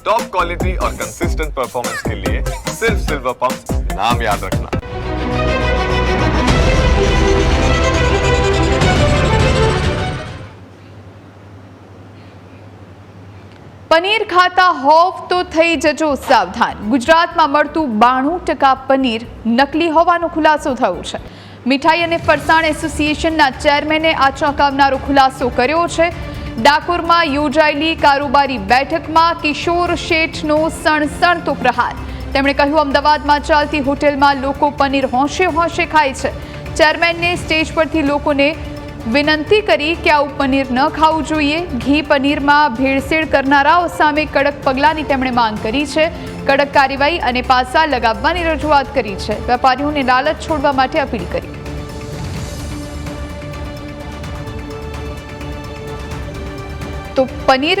Top quality और consistent performance के लिए सिर्फ सिल्वर पंप नाम याद रखना પનીર ખાતા હોવ તો થઈ જજો સાવધાન ગુજરાતમાં મળતું બાણું ટકા પનીર નકલી હોવાનો ખુલાસો થયો છે મીઠાઈ અને ફરસાણ એસોસિએશનના ચેરમેને આ ચોંકાવનારો ખુલાસો કર્યો છે ડાકોરમાં યોજાયેલી કારોબારી બેઠકમાં કિશોર શેઠનો સણસણતો પ્રહાર. તેમણે કહ્યું, અમદાવાદમાં ચાલતી હોટેલમાં લોકો પનીર હોંશે હોંશે ખાય છે. ચેરમેનને સ્ટેજ પરથી લોકોને વિનંતી કરી કે આવું પનીર ન ખાવું જોઈએ. ઘી પનીરમાં ભેળસેળ કરનારાઓ સામે કડક પગલાંની તેમણે માંગ કરી છે. કડક કાર્યવાહી અને પાસા લગાવવાની રજૂઆત કરી છે. વેપારીઓને લાલચ છોડવા માટે અપીલ કરી. તો પનીર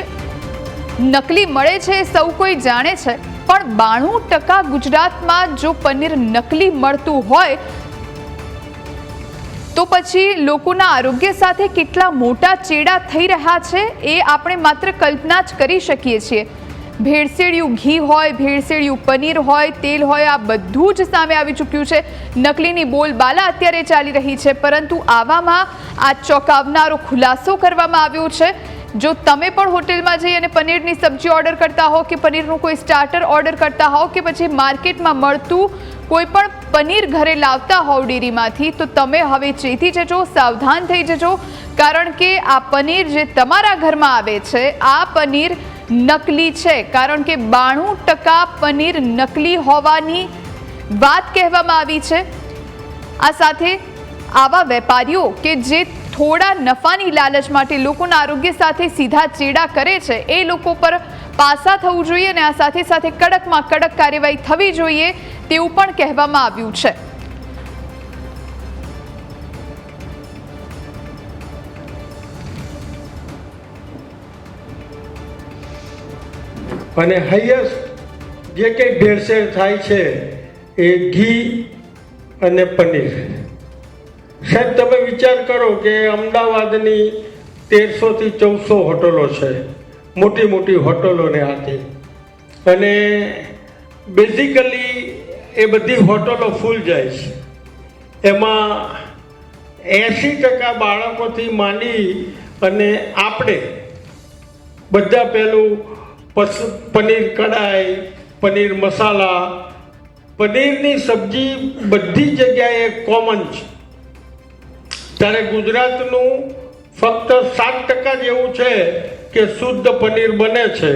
નકલી મળે છે સૌ કોઈ જાણે છે. પણ બાણું ટકા ગુજરાતમાં જો પનીર નકલી મળતું હોય, તો પછી લોકોના આરોગ્ય સાથે કેટલા મોટા ચેડા થઈ રહ્યા છે એ આપણે માત્ર કલ્પના જ કરી શકીએ છીએ. ભેળસેળિયું ઘી હોય, ભેળસેળિયું પનીર હોય, તેલ હોય, આ બધું જ સામે આવી ચૂક્યું છે. નકલીની બોલબાલા અત્યારે ચાલી રહી છે, પરંતુ આવામાં આ ચોંકાવનારો ખુલાસો કરવામાં આવ્યો છે. જો તમે પણ હોટેલમાં જઈ અને પનીરની સબ્જી ઓર્ડર કરતા હો કે પનીરનું કોઈ સ્ટાર્ટર ઓર્ડર કરતા હો કે પછી માર્કેટમાં મળતું કોઈ પણ પનીર ઘરે લાવતા હોવ ડેરીમાંથી, તો તમે હવે ચેતી જજો, સાવધાન થઈ જજો. કારણ કે આ પનીર જે તમારા ઘરમાં આવે છે, આ પનીર નકલી છે. કારણ કે બાણું ટકા પનીર નકલી હોવાની વાત કહેવામાં આવી છે. આ સાથે આવા વેપારીઓ કે જે થોડા નફાની લાલચ માટે લોકોના આરોગ્ય સાથે સીધા ચેડા કરે છે. એ લોકો પર પાસા થવું જોઈએ અને આ સાથે સાથે કડકમાં કડક કાર્યવાહી થવી જોઈએ તેવું પણ કહેવામાં આવ્યું છે. અને હાઈએસ્ટ જે કંઈ ભેળસેળ થાય છે એ ઘી અને પનીર. સાહેબ, તમે વિચાર કરો કે અમદાવાદની તેરસોથી ચૌદસો હોટલો છે, મોટી મોટી હોટલોને હાથે અને બેઝિકલી એ બધી હોટલો ફૂલ જાય છે. એમાં એંસી ટકા બાળકોથી માંડી અને આપણે બધા પેલું પસ, પનીર કઢાઈ, પનીર મસાલા, પનીરની સબ્જી બધી જગ્યાએ કોમન છે. ત્યારે ગુજરાતનું ફક્ત સાત ટકા જ એવું છે કે શુદ્ધ પનીર બને છે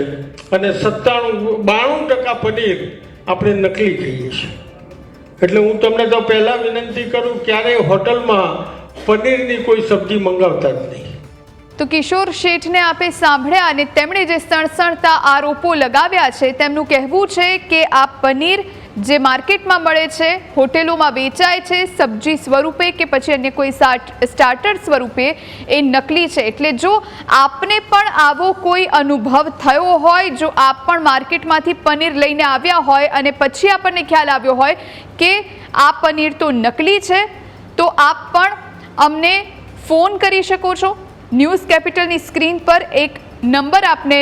અને સત્તાણું, બાણું ટકા પનીર આપણે નકલી કહીએ છીએ. એટલે હું તમને તો પહેલાં વિનંતી કરું, ક્યારેય હોટલમાં પનીરની કોઈ સબ્જી મંગાવતા જ નહીં. તો કિશોર શેઠને આપે સાંભળ્યા અને તેમણે જે સણસણતા આરોપો લગાવ્યા છે, તેમનું કહેવું છે કે આ પનીર જે માર્કેટમાં મળે છે, હોટેલોમાં વેચાય છે, સબ્જી સ્વરૂપે કે પછી અન્ય કોઈ સ્ટાર્ટર સ્વરૂપે એ નકલી છે. એટલે જો આપને પણ આવો કોઈ અનુભવ થયો હોય, જો આપ પણ માર્કેટમાંથી પનીર લઈને આવ્યા હોય અને પછી આપણને ખ્યાલ આવ્યો હોય કે આ પનીર તો નકલી છે, તો આપ પણ અમને ફોન કરી શકો છો. ન્યૂઝ કેપિટલની સ્ક્રીન પર એક નંબર આપને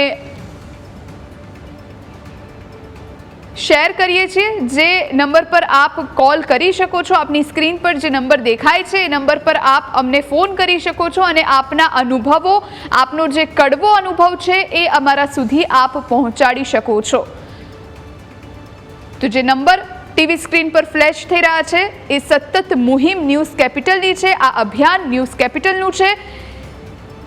શેર કરીએ છીએ જે નંબર પર આપ કોલ કરી શકો છો. આપની સ્ક્રીન પર જે નંબર દેખાય છે, એ નંબર પર આપ અમને ફોન કરી શકો છો અને આપના અનુભવો, આપનો જે કડવો અનુભવ છે, એ અમારા સુધી આપ પહોંચાડી શકો છો. તો જે નંબર ટીવી સ્ક્રીન પર ફ્લેશ થઈ રહ્યા છે, એ સતત મુહિમ ન્યૂઝ કેપિટલની છે, આ અભિયાન ન્યૂઝ કેપિટલનું છે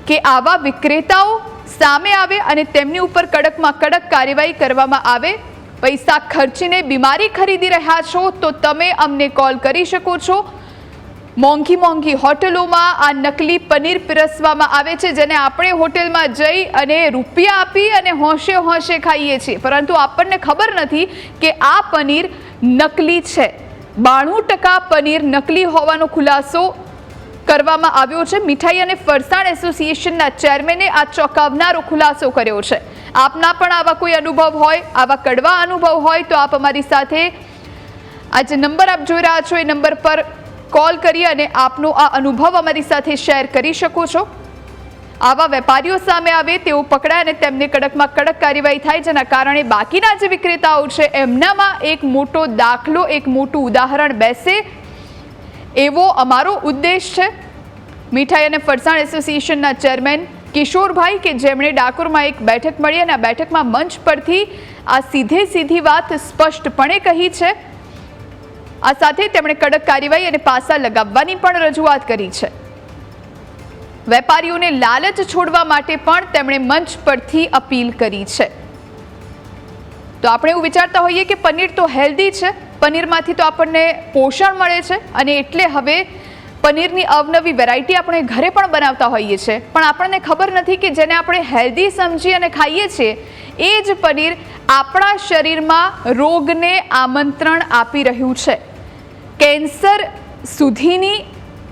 કે આવા વિક્રેતાઓ સામે આવે અને તેમની ઉપર કડકમાં કડક કાર્યવાહી કરવામાં આવે પૈસા ખર્ચીને બીમારી ખરીદી રહ્યા છો તો તમે અમને કોલ કરી શકો છો. મોંઘી મોંઘી હોટલોમાં આ નકલી પનીર પીરસવામાં આવે છે, જેને આપણે હોટેલમાં જઈ અને રૂપિયા આપી અને હોંશે હોંશે ખાઈએ છીએ. પરંતુ આપણને ખબર નથી કે આ પનીર નકલી છે. બાણું ટકા પનીર નકલી હોવાનો ખુલાસો કરવામાં આવ્યો છે. મીઠાઈ અને ફરસાણ એસોસિએશનના ચેરમેને આ ચોંકાવનારો ખુલાસો કર્યો છે. આપના પણ આવા કોઈ અનુભવ હોય, આવા કડવા અનુભવ હોય, તો આપ અમારી સાથે આ જે નંબર આપ જોઈ રહ્યા છો, એ નંબર પર કોલ કરી અને આપનો આ અનુભવ અમારી સાથે શેર કરી શકો છો. આવા વેપારીઓ સામે આવે, તેઓ પકડાય અને તેમને કડકમાં કડક કાર્યવાહી થાય, જેના કારણે બાકીના જે વિક્રેતાઓ છે, એમનામાં એક મોટો દાખલો, એક મોટું ઉદાહરણ બેસે. એવો અમારો ઉદ્દેશ છે. મીઠાઈ અને ફરસાણ એસોસિએશનના ચેરમેન કિશોરભાઈ કે જેમણે ડાકોરમાં એક બેઠક મળી અને આ બેઠકમાં મંચ પરથી આ સીધે સીધી વાત સ્પષ્ટપણે કહી છે. આ સાથે તેમણે કડક કાર્યવાહી અને પાસા લગાવવાની પણ રજૂઆત કરી છે. વેપારીઓને લાલચ છોડવા માટે પણ તેમણે મંચ પરથી અપીલ કરી છે. તો આપણે એવું વિચારતા હોઈએ કે પનીર તો હેલ્ધી છે. પનીરમાંથી તો આપણને પોષણ મળે છે અને એટલે હવે પનીરની અવનવી વેરાયટી આપણે ઘરે પણ બનાવતા હોઈએ છીએ. પણ આપણને ખબર નથી કે જેને આપણે હેલ્ધી સમજી અને ખાઈએ છીએ, એ જ પનીર આપણા શરીરમાં રોગને આમંત્રણ આપી રહ્યું છે. કેન્સર સુધીની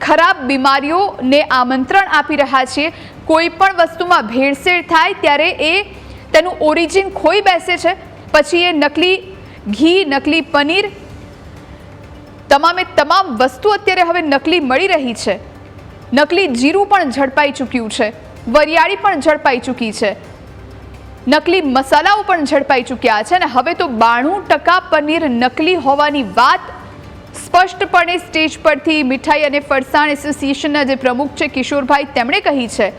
ખરાબ બીમારીઓને આમંત્રણ આપી રહ્યા છીએ. કોઈ પણ વસ્તુમાં ભેળસેળ થાય ત્યારે એ તેનું ઓરિજિન ખોઈ બેસે છે. પછી એ નકલી ઘી, નકલી પનીર તમામે તમામ વસ્તુ અત્યારે હવે નકલી મળી રહી છે. નકલી જીરું પણ ઝડપાઈ ચૂક્યું છે. વરિયાળી પણ ઝડપાઈ ચૂકી છે. નકલી મસાલાઓ પણ ઝડપાઈ ચૂક્યા છે અને હવે તો બાણું ટકા પનીર નકલી હોવાની વાત સ્પષ્ટપણે સ્ટેજ પરથી મીઠાઈ અને ફરસાણ એસોસિએશનના જે પ્રમુખ છે કિશોરભાઈ તેમણે કહી છે.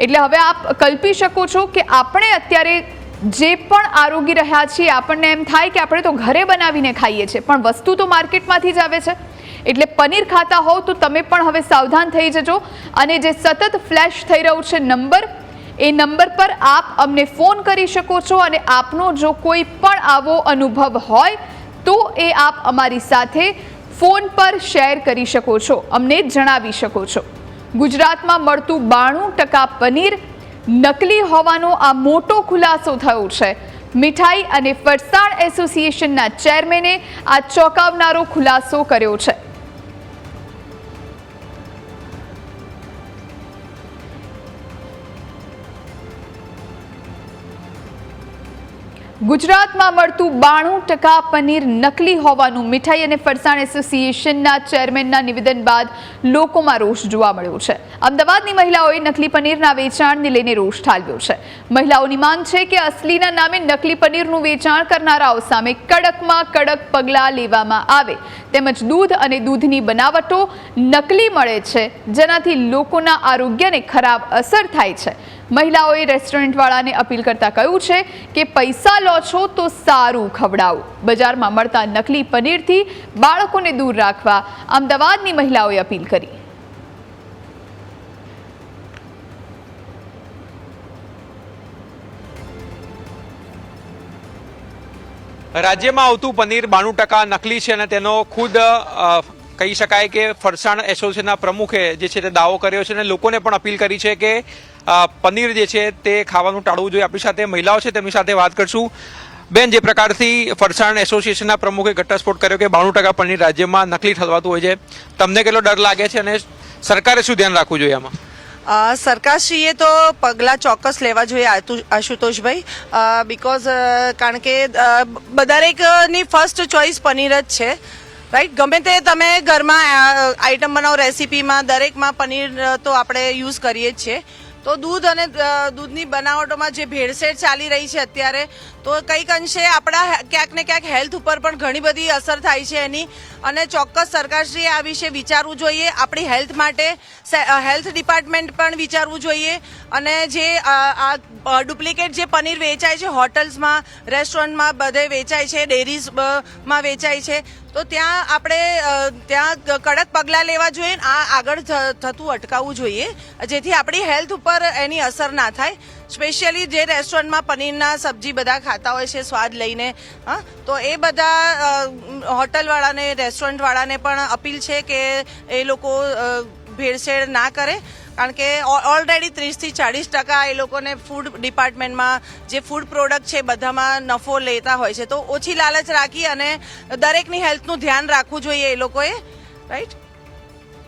એટલે હવે આપ કલ્પી શકો છો કે આપણે અત્યારે જે પણ આરોગી રહ્યા છીએ આપણને એમ થાય કે આપણે તો ઘરે બનાવીને ખાઈએ છીએ, પણ વસ્તુ તો માર્કેટમાંથી જ આવે છે. એટલે પનીર ખાતા હોવ તો તમે પણ હવે સાવધાન થઈ જજો. અને જે સતત ફ્લેશ થઈ રહ્યું છે નંબર, એ નંબર પર આપ અમને ફોન કરી શકો છો અને આપનો જો કોઈ પણ આવો અનુભવ હોય, તો એ આપ અમારી સાથે ફોન પર શેર કરી શકો છો, અમને જણાવી શકો છો. ગુજરાતમાં મળતું બાણું ટકા પનીર નકલી હોવાનો આ મોટો ખુલાસો થયો છે. મીઠાઈ અને ફરસાણ એસોસિએશનના ચેરમેને આ ચોંકાવનારો ખુલાસો કર્યો છે. ગુજરાતમાં મળતું બાણું ટકા પનીર નકલી હોવાનું મીઠાઈ અને ફરસાણ એસોસિએશનના ચેરમેનના નિવેદન બાદ લોકોમાં રોષ જોવા મળ્યો છે. અમદાવાદની મહિલાઓએ નકલી પનીરના વેચાણને લઈને રોષ ઠાલવ્યો છે. મહિલાઓની માંગ છે કે અસલીના નામે નકલી પનીરનું વેચાણ કરનારાઓ સામે કડકમાં કડક પગલાં લેવામાં આવે. તેમજ દૂધ અને દૂધની બનાવટો નકલી મળે છે, જેનાથી લોકોના આરોગ્યને ખરાબ અસર થાય છે. મહિલાઓએ રેસ્ટોરન્ટવાળાને અપીલ કરતા કહ્યું છે કે પૈસા લો છો તો સારું ખવડાવો. બજારમાં મળતા નકલી પનીરથી બાળકોને દૂર રાખવા અમદાવાદની મહિલાઓએ અપીલ કરી. રાજ્યમાં આવતું પનીર બાણું ટકા નકલી છે અને તેનો ખુદ કહી શકાય કે ફરસાણ એસોસિએશનના પ્રમુખે જે છે તે દાવો કર્યો છે અને લોકોને પણ અપીલ કરી છે કે પનીર જે છે તે ખાવાનું ટાળવું જોઈએ. આપણી સાથે મહિલાઓ છે, તેમની સાથે વાત કરશું. બેન, જે પ્રકારથી ફરસાણ એસોસિએશનના પ્રમુખે ઘટસ્ફોટ કર્યો કે બાણું ટકા પનીર રાજ્યમાં નકલી ઠલવાતું હોય છે, તમને કેટલો ડર લાગે છે અને સરકારે શું ધ્યાન રાખવું જોઈએ આમાં? સરકારશ્રીએ તો પગલાં ચોક્કસ લેવા જોઈએ આશુતોષભાઈ. બિકોઝ કારણ કે બધારેકની ફર્સ્ટ ચોઇસ પનીર જ છે. રાઈટ ગમે તે તમે ઘરમાં આઈટમ બનાવો રેસીપીમાં દરેકમાં પનીર તો આપણે યુઝ કરીએ જ છીએ. તો દૂધ અને દૂધની બનાવટોમાં જે ભેળસેળ ચાલી રહી છે અત્યારે, તો કંઈક અંશે આપણા ક્યાંક ને ક્યાંક હેલ્થ ઉપર પણ ઘણી બધી અસર થાય છે એની. અને ચોક્કસ સરકારશ્રીએ આ વિશે વિચારવું જોઈએ. આપણી હેલ્થ માટે હેલ્થ ડિપાર્ટમેન્ટ પણ વિચારવું જોઈએ. અને જે આ ડુપ્લિકેટ જે પનીર વેચાય છે, હોટલ્સમાં, રેસ્ટોરન્ટમાં બધે વેચાય છે ડેરીઝમાં વેચાય છે. તો ત્યાં આપણે ત્યાં કડક પગલાં લેવા જોઈએ આ આગળ થતું અટકાવવું જોઈએ, જેથી આપણી હેલ્થ ઉપર એની અસર ના થાય. સ્પેશિયલી જે રેસ્ટોરન્ટમાં પનીરના સબ્જી બધા ખાતા હોય છે, સ્વાદ લઈને, હા, તો એ બધા હોટલવાળાને, રેસ્ટોરન્ટવાળાને પણ અપીલ છે કે એ લોકો ભેળસેળ ના કરે. કારણ કે ઓલરેડી ત્રીસથી ચાળીસ ટકા એ લોકોને ફૂડ ડિપાર્ટમેન્ટમાં જે ફૂડ પ્રોડક્ટ છે બધામાં નફો લેતા હોય છે. તો ઓછી લાલચ રાખી અને દરેકની હેલ્થનું ધ્યાન રાખવું જોઈએ એ લોકોએ રાઈટ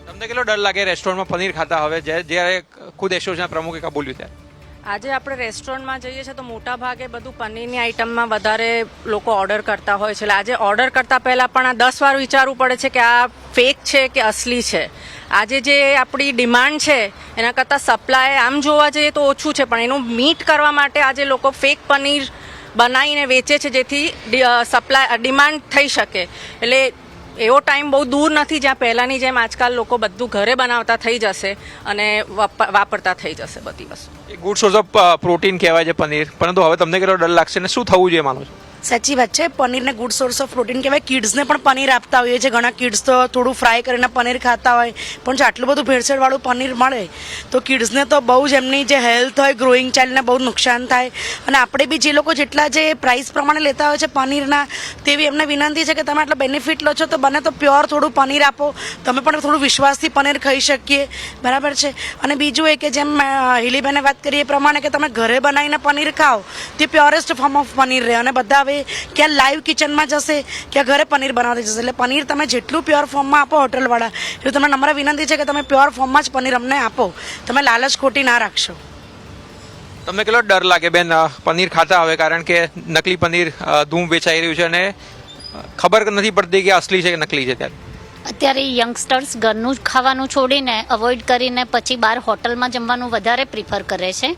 તમને કેટલો ડર લાગે રેસ્ટોરન્ટમાં પનીર ખાતા હવે? જ્યારે ખુદ એસોસના પ્રમુખે કબૂલ્યું ત્યારે. આજે આપણે રેસ્ટોરન્ટમાં જઈએ છીએ તો મોટા ભાગે બધું પનીરની આઈટમમાં વધારે લોકો ઓર્ડર કરતા હોય છે. એટલે આજે ઓર્ડર કરતા પહેલાં પણ આ દસ વાર વિચારવું પડે છે કે આ ફેક છે કે અસલી છે. આજે જે આપણી ડિમાન્ડ છે, એના કરતાં સપ્લાય આમ જોવા જઈએ તો ઓછું છે, પણ એનું મીટ કરવા માટે આજે લોકો ફેક પનીર બનાવીને વેચે છે જેથી સપ્લાય ડિમાન્ડ થઈ શકે. એટલે એવો ટાઈમ બહુ દૂર નથી જ્યાં પહેલાંની જેમ આજકાલ લોકો બધું ઘરે બનાવતા થઈ જશે અને વાપ- વાપરતા થઈ જશે બધી વસ્તુ. ગુડ સોર્સ ઓફ પ્રોટીન કહેવાય છે પનીર. પરંતુ હવે તમને કેટલો ડર લાગશે ને શું થવું જોઈએ માનો છો? સાચી વાત છે. પનીરને ગુડ સોર્સ ઓફ પ્રોટીન કહેવાય. કિડ્સને પણ પનીર આપતા હોઈએ છીએ. ઘણા કિડ્સ તો થોડું ફ્રાય કરીને પનીર ખાતા હોય. પણ જો આટલું બધું ભેળસેળવાળું પનીર મળે, તો કિડ્સને તો બહુ જ એમની જે હેલ્થ હોય ગ્રોઈંગ ચાઇલ્ડને બહુ નુકસાન થાય. અને આપણે બી જે લોકો જેટલા જે પ્રાઇસ પ્રમાણે લેતા હોય છે પનીરના, તેવી એમને વિનંતી છે કે તમે આટલા બેનિફિટ લો છો, તો બને તો પ્યોર થોડું પનીર આપો. તમે પણ થોડું વિશ્વાસથી પનીર ખાઈ શકીએ. બરાબર છે? અને બીજું એ કે જેમ હિલીબેને વાત કરી એ પ્રમાણે કે તમે ઘરે બનાવીને પનીર ખાઓ, તે પ્યોરેસ્ટ ફોર્મ ઓફ પનીર રહે. અને બધા હવે ક્યાં લાઈવ કિચનમાં જશે ક્યાં ઘરે પનીર બનાવતી જશે. એટલે પનીર તમે જેટલું પ્યોર ફોર્મમાં આપો હોટલવાળા એટલું તમને નમ્ર વિનંતી છે કે તમે પ્યોર ફોર્મમાં જ પનીર અમને આપો. તમે લાલચ ખોટી ના રાખશો. તમને કેટલો ડર લાગે બેન પનીર ખાતા હવે? કારણ કે નકલી પનીર ધૂમ વેચાઈ રહ્યું છે અને ખબર નથી પડતી કે અસલી છે કે નકલી છે ત્યારે. અત્યારે યંગસ્ટર્સ ઘરનું ખાવાનું છોડીને અવોઇડ કરીને પછી બહાર હોટલમાં જમવાનું વધારે પ્રિફર કરે છે.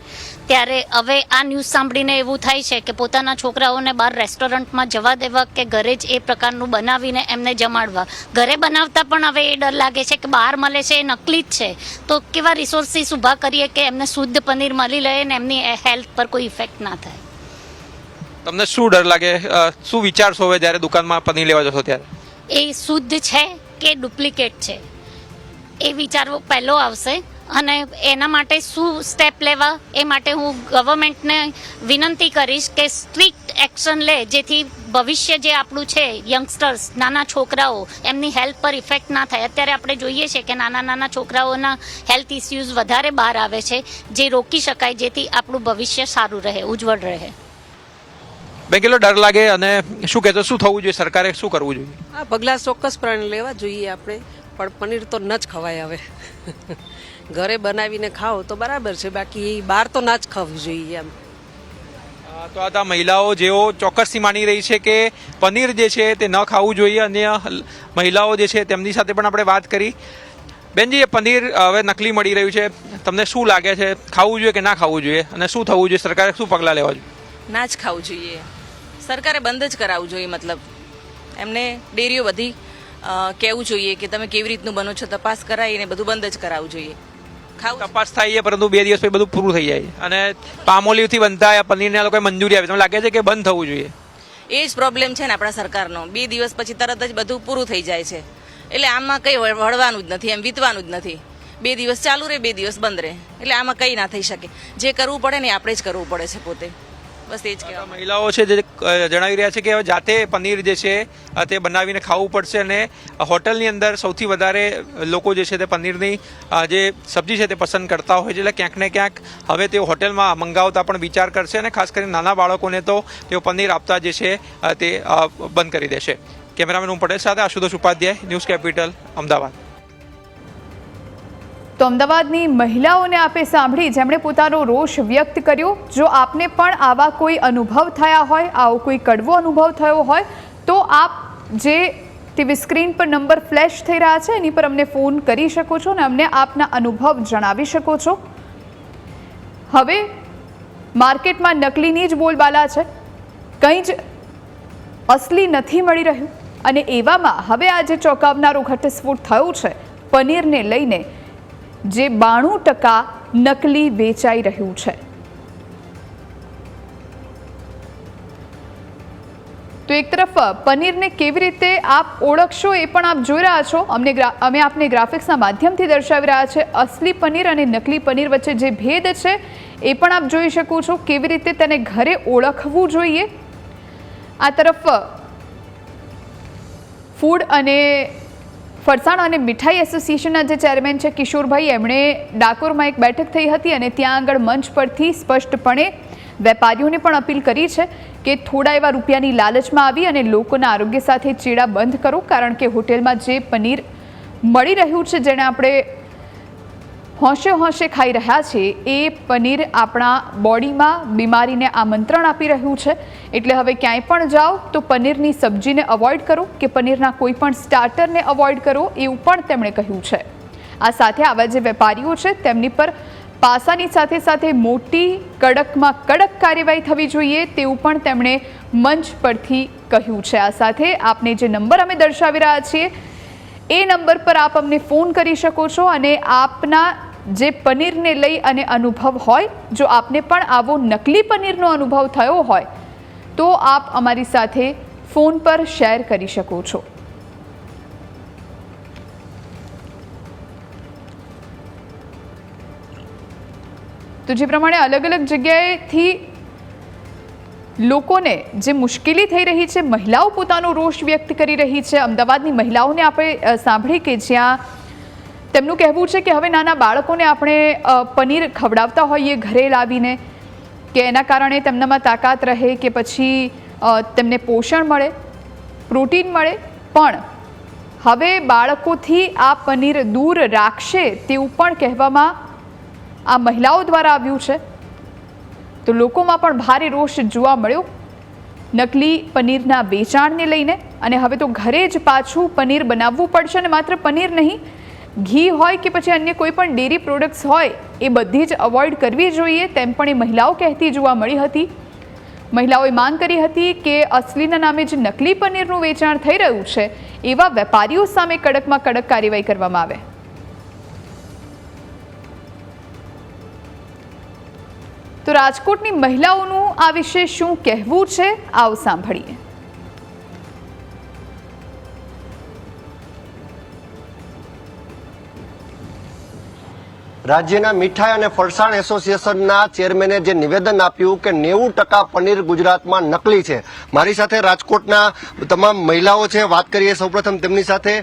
ત્યારે હવે આ ન્યૂઝ સાંભળીને એવું થાય છે કે પોતાના છોકરાઓને બહાર રેસ્ટોરન્ટમાં જવા દેવા કે ઘરે જ એ પ્રકારનું બનાવીને એમને જમાડવા. ઘરે બનાવતા પણ હવે એ ડર લાગે છે કે બહાર મળે છે એ નકલી જ છે. તો કેવા રિસોર્સિસ ઊભા કરીએ કે એમને શુદ્ધ પનીર મળી લે ને એમની હેલ્થ પર કોઈ ઇફેક્ટ ના થાય? તમને શું ડર લાગે? શું વિચારશો હવે જ્યારે દુકાનમાં પનીર લેવા જશો ત્યારે? એ શુદ્ધ છે કે ડુપ્લિકેટ છે? એ વિચારવો પહેલો આવશે. અને એના માટે શું સ્ટેપ લેવા? એ માટે હું ગવર્મેન્ટને વિનંતી કરીશ કે સ્ટ્રિક્ટ એક્શન લે જેથી ભવિષ્ય જે આપણું છે યંગસ્ટર્સ નાના છોકરાઓ એમની હેલ્થ પર ઇફેક્ટ ના થાય. અત્યારે આપણે જોઈએ છે કે નાના નાના છોકરાઓના હેલ્થ ઇસ્યુઝ વધારે બહાર આવે છે જે રોકી શકાય જેથી આપણું ભવિષ્ય સારું રહે ઉજ્જવળ રહે. બેન કેટલો ડર લાગે અને શું કહેતો શું થવું જોઈએ? સરકારે શું કરવું જોઈએ? આ પગલાં ચોક્કસપણે લેવા જોઈએ આપણે. પણ પનીર તો ન જ ખવાય હવે. ઘરે બનાવીને ખાઓ તો બરાબર છે બાકી બહાર તો ના જ ખાવું જોઈએ એમ. તો આ મહિલાઓ જેઓ ચોક્કસથી માની રહી છે કે પનીર જે છે તે ન ખાવું જોઈએ અન્ય મહિલાઓ જે છે તેમની સાથે પણ આપણે વાત કરી. બેનજી એ પનીર હવે નકલી મળી રહ્યું છે. તમને શું લાગે છે? ખાવું જોઈએ કે ના ખાવું જોઈએ? અને શું થવું જોઈએ? સરકારે શું પગલાં લેવા જોઈએ? ના જ ખાવું જોઈએ. સરકારે બંધ જ કરાવવું જોઈએ મતલબ. એમને ડેરીઓ બધી કહેવું જોઈએ કે તમે કેવી રીતનું બનો છો તપાસ કરાવીને બધું બંધ જ કરાવવું જોઈએ. તપાસ થાય છે પરંતુ બે દિવસ પછી બધું પૂરું થઈ જાય અને પામોલીવથી બનતા પનીરને લોકોએ મંજૂરી આપી. તમને લાગે છે કે બંધ થવું જોઈએ? એ જ પ્રોબ્લેમ છે ને આપણા સરકારનો. બે દિવસ પછી તરત જ બધું પૂરું થઈ જાય છે. એટલે આમાં કંઈ વળ- વળવાનું જ નથી એમ વીતવાનું જ નથી. બે દિવસ ચાલુ રહે બે દિવસ બંધ રહે. એટલે આમાં કંઈ ના થઈ શકે. જે કરવું પડે ને આપણે જ કરવું પડે છે પોતે. બસ જ કહેવા મહિલાઓ છે જે જણાવી રહ્યા છે કે હવે જાતે પનીર જે છે તે બનાવીને ખાવું પડશે અને હોટલની અંદર સૌથી વધારે લોકો જે છે તે પનીરની જે સબ્જી છે તે પસંદ કરતા હોય છે. એટલે ક્યાંક ને ક્યાંક હવે તેઓ હોટલમાં મંગાવતા પણ વિચાર કરશે અને ખાસ કરીને નાના બાળકોને તો તેઓ પનીર આપતા જે છે તે બંધ કરી દેશે. કેમેરામેન હું પટેલ સાથે આશુતોષ ઉપાધ્યાય, ન્યૂઝ કેપિટલ, અમદાવાદ. તો અમદાવાદની મહિલાઓને આપે સાંભળી જેમણે પોતાનો રોષ વ્યક્ત કર્યો. જો આપને પણ આવા કોઈ અનુભવ થયા હોય, આવો કોઈ કડવો અનુભવ થયો હોય, તો આપ જે ટીવી સ્ક્રીન પર નંબર ફ્લેશ થઈ રહ્યા છે, એની પર અમને ફોન કરી શકો છો અને અમને આપના અનુભવ જણાવી શકો છો. હવે માર્કેટમાં નકલીની જ બોલબાલા છે. કંઈ જ અસલી નથી મળી રહ્યું. અને એવામાં હવે આ જે ચોંકાવનારો ઘટસ્ફોટ થયો છે. પનીરને લઈને જે બાણું ટકા નકલી વેચાઈ રહ્યું છે. તો એક તરફ પનીરને કેવી રીતે આપ ઓળખશો એ પણ આપ જોઈ રહ્યા છો. અમને અમે આપને ગ્રાફિક્સના માધ્યમથી દર્શાવી રહ્યા છે. અસલી પનીર અને નકલી પનીર વચ્ચે જે ભેદ છે, એ પણ આપ જોઈ શકો છો. કેવી રીતે તેને ઘરે ઓળખવું જોઈએ? આ તરફ ફૂડ અને ફરસાણ અને મીઠાઈ એસોસિએશનના જે ચેરમેન છે કિશોરભાઈ, એમણે ડાકોરમાં એક બેઠક થઈ હતી અને ત્યાં આગળ મંચ પરથી સ્પષ્ટપણે વેપારીઓને પણ અપીલ કરી છે કે થોડા એવા રૂપિયાની લાલચમાં આવી અને લોકોના આરોગ્ય સાથે ચેડા બંધ કરો, કારણ કે હોટેલમાં જે પનીર મળી રહ્યું છે, જેને આપણે હોંશે હોંશે ખાઈ રહ્યા છે. એ પનીર આપણા બોડીમાં બીમારીને આમંત્રણ આપી રહ્યું છે. એટલે હવે ક્યાંય પણ જાઓ તો પનીરની સબ્જીને અવોઇડ કરો કે પનીરના કોઈ પણ સ્ટાર્ટરને અવોઇડ કરો એવું પણ તેમણે કહ્યું છે. આ સાથે આવા જે વેપારીઓ છે તેમની પર પાસાની સાથે સાથે મોટી કડકમાં કડક કાર્યવાહી થવી જોઈએ તેવું પણ તેમણે મંચ પરથી કહ્યું છે. આ સાથે આપને જે નંબર અમે દર્શાવી રહ્યા છીએ, એ નંબર પર આપ અમને ફોન કરી શકો છો અને આપના જે પનીરને લઈ અને અનુભવ હોય, જો આપને પણ આવો નકલી પનીરનો અનુભવ થયો હોય, તો આપ અમારી સાથે ફોન પર શેર કરી શકો છો. તો જે પ્રમાણે અલગ અલગ જગ્યાએથી લોકોને જે મુશ્કેલી થઈ રહી છે, મહિલાઓ પોતાનો રોષ વ્યક્ત કરી રહી છે. અમદાવાદની મહિલાઓને આપણે સાંભળી કે જ્યાં તેમનું કહેવું છે કે હવે નાના બાળકોને આપણે પનીર ખવડાવતા હોઈએ ઘરે લાવીને, કે એના કારણે તેમનામાં તાકાત રહે કે પછી તેમને પોષણ મળે, પ્રોટીન મળે. પણ હવે બાળકોથી આ પનીર દૂર રાખશે તેવું પણ કહેવામાં આ મહિલાઓ દ્વારા આવ્યું છે. તો લોકોમાં પણ ભારે રોષ જોવા મળ્યો નકલી પનીરના વેચાણને લઈને. અને હવે તો ઘરે જ પાછું પનીર બનાવવું પડશે અને માત્ર પનીર નહીં ઘી હોય કે પછી અન્ય કોઈ પણ ડેરી પ્રોડક્ટ્સ હોય, એ બધી જ અવોઇડ કરવી જોઈએ, તેમ પણ એ મહિલાઓ કહેતી જોવા મળી હતી. મહિલાઓએ માંગ કરી હતી કે અસલીના નામે જે નકલી પનીરનું વેચાણ થઈ રહ્યું છે, એવા વેપારીઓ સામે કડકમાં કડક કાર્યવાહી કરવામાં આવે. તો રાજકોટની મહિલાઓનું આ વિશે શું કહેવું છે, આવો સાંભળીએ. રાજ્યના મીઠાઈ અને ફરસાણ એસોસિએશનના ચેરમેને જે નિવેદન આપ્યું કે નેવું ટકા પનીર ગુજરાતમાં નકલી છે. મારી સાથે રાજકોટના તમામ મહિલાઓ છે. વાત કરીએ સૌપ્રથમ તેમની સાથે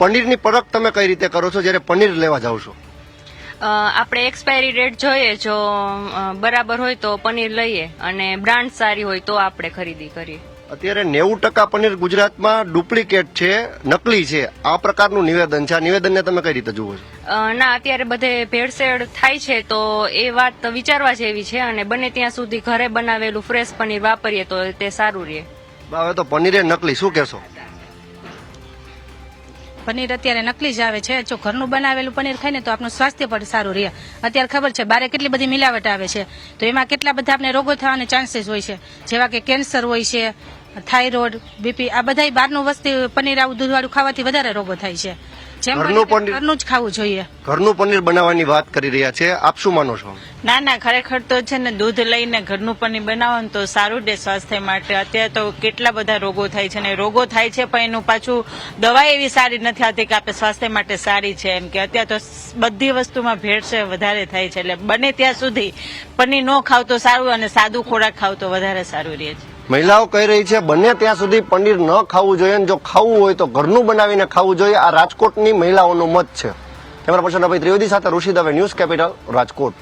પનીરની પરખ તમે કઈ રીતે કરો છો? જ્યારે પનીર લેવા જાઓ છો. આપણે એક્સપાયરી ડેટ જોઈએ, જો બરાબર હોય તો પનીર લઈએ અને બ્રાન્ડ સારી હોય તો આપણે ખરીદી કરીએ. અત્યારે નેવું ટકા પનીર ગુજરાતમાં ડુપ્લિકેટ છે નકલી છે. આ પ્રકારનું નિવેદન છે. આ નિવેદનને તમે કઈ રીતે જુઓ છો? ના અત્યારે બધે ભેળસેળ થાય છે તો એ વાત વિચારવા જેવી છે અને બને ત્યાં સુધી ઘરે બનાવેલું ફ્રેશ પનીર વાપરીએ તો તે સારું રહે. હવે તો પનીરે નકલી શું કહેશો? પનીર અત્યારે નકલી જ આવે છે. જો ઘરનું બનાવેલું પનીર ખાઈને તો આપણું સ્વાસ્થ્ય પણ સારું રહે. અત્યારે ખબર છે બારે કેટલી બધી મિલાવટ આવે છે. તો એમાં કેટલા બધા આપણે રોગો થવાના ચાન્સીસ હોય છે. જેવા કે કેન્સર હોય છે થાઇરોઇડ બીપી આ બધા બહારનું વસ્તી પનીર આવું દૂધવાળું ખાવાથી વધારે રોગો થાય છે. જેમ ઘરનું જ ખાવું જોઈએ. ઘરનું પનીર બનાવવાની વાત કરી રહ્યા છે. આપ શું માનો છો? ના ના ખરેખર તો છે ને દૂધ લઈને ઘરનું પનીર બનાવવાનું ને તો સારું રહે સ્વાસ્થ્ય માટે. અત્યારે તો કેટલા બધા રોગો થાય છે ને રોગો થાય છે પણ એનું પાછું દવા એવી સારી નથી આવતી કે આપણે સ્વાસ્થ્ય માટે સારી છે. એમ કે અત્યારે તો બધી વસ્તુમાં ભેળસેળ વધારે થાય છે. એટલે બને ત્યાં સુધી પનીર ન ખાવ તો સારું અને સાદું ખોરાક ખાવ તો વધારે સારું રહે છે. મહિલાઓ કહી રહી છે, બને ત્યાં સુધી પનીર ન ખાવું જોઈએ જો ખાવું હોય તો ઘરનું બનાવીને ખાવું જોઈએ. આ રાજકોટની મહિલાઓનો મત છે. કેમેરા પર્સન રવિ ત્રિવેદી સાથે ઋષિ દવે ન્યૂઝ કેપિટલ રાજકોટ.